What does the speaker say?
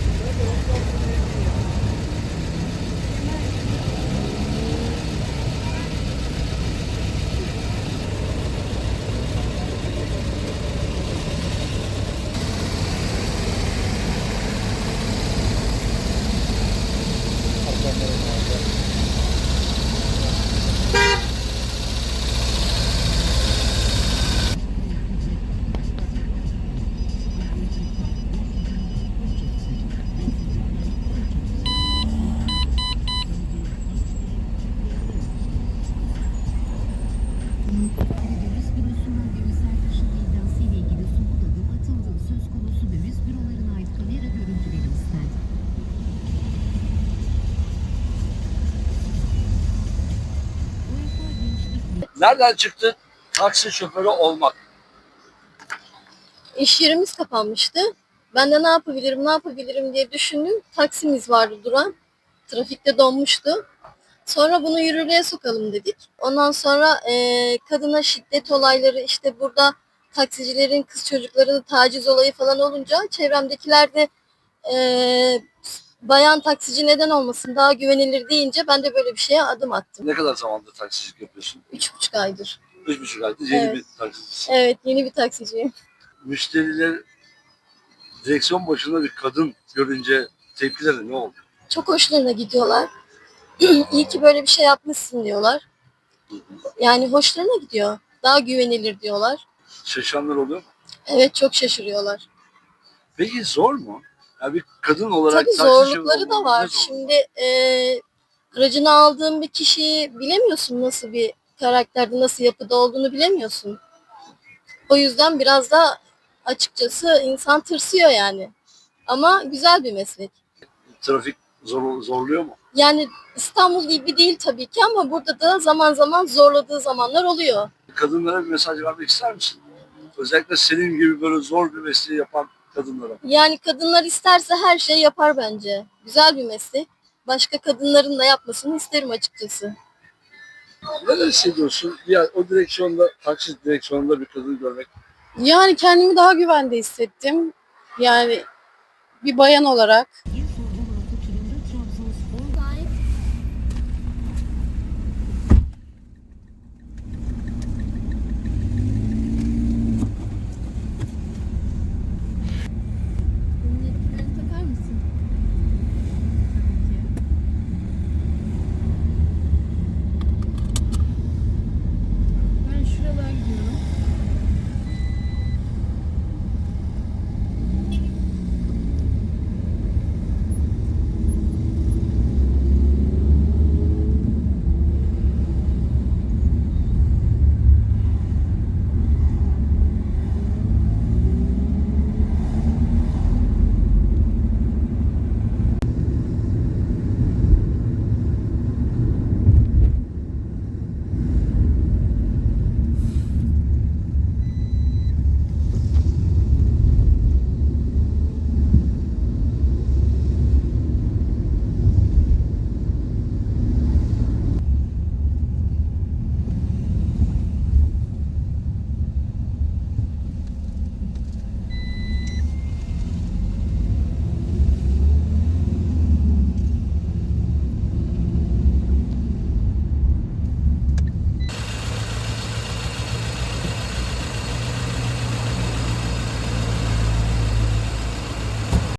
どうも。Nereden çıktı taksi şoförü olmak? İş yerimiz kapanmıştı. Ben de ne yapabilirim, ne yapabilirim diye düşündüm. Taksimiz vardı duran. Trafikte donmuştu. Sonra bunu yürürlüğe sokalım dedik. Ondan sonra eee, kadına şiddet olayları işte burada taksicilerin kız çocuklarını taciz olayı falan olunca çevremdekiler de eee, bayan taksici neden olmasın daha güvenilir deyince ben de böyle bir şeye adım attım. Ne kadar zamandır taksicilik yapıyorsun? Üç buçuk aydır. Üç buçuk aydır yeni Evet. bir taksicisin. Evet yeni bir taksiciyim. Müşteriler direksiyon başında bir kadın görünce tepkileri ne oldu? çok hoşlarına gidiyorlar. İyi ki böyle bir şey yapmışsın diyorlar. Yani hoşlarına gidiyor. Daha güvenilir diyorlar. Şaşanlar oluyor mu? Evet çok şaşırıyorlar. Peki zor mu? Ya bir kadın olarak Tabii zorlukları da var. Şimdi e, aracını aldığın bir kişiyi bilemiyorsun nasıl bir karakterde, nasıl yapıda olduğunu bilemiyorsun. O yüzden biraz da açıkçası insan tırsıyor yani. Ama güzel bir meslek. Trafik zor, zorluyor mu? Yani İstanbul gibi değil tabii ki ama burada da zaman zaman zorladığı zamanlar oluyor. Kadınlara bir mesaj vermek ister misin? Özellikle senin gibi böyle zor bir mesleği yapan kadınlara. Yani kadınlar isterse her şeyi yapar bence. Güzel bir meslek. Başka kadınların da yapmasını isterim açıkçası. Neler hissediyorsun? Ya o direksiyonda, taksi direksiyonunda bir kadın görmek. Yani kendimi daha güvende hissettim. Yani bir bayan olarak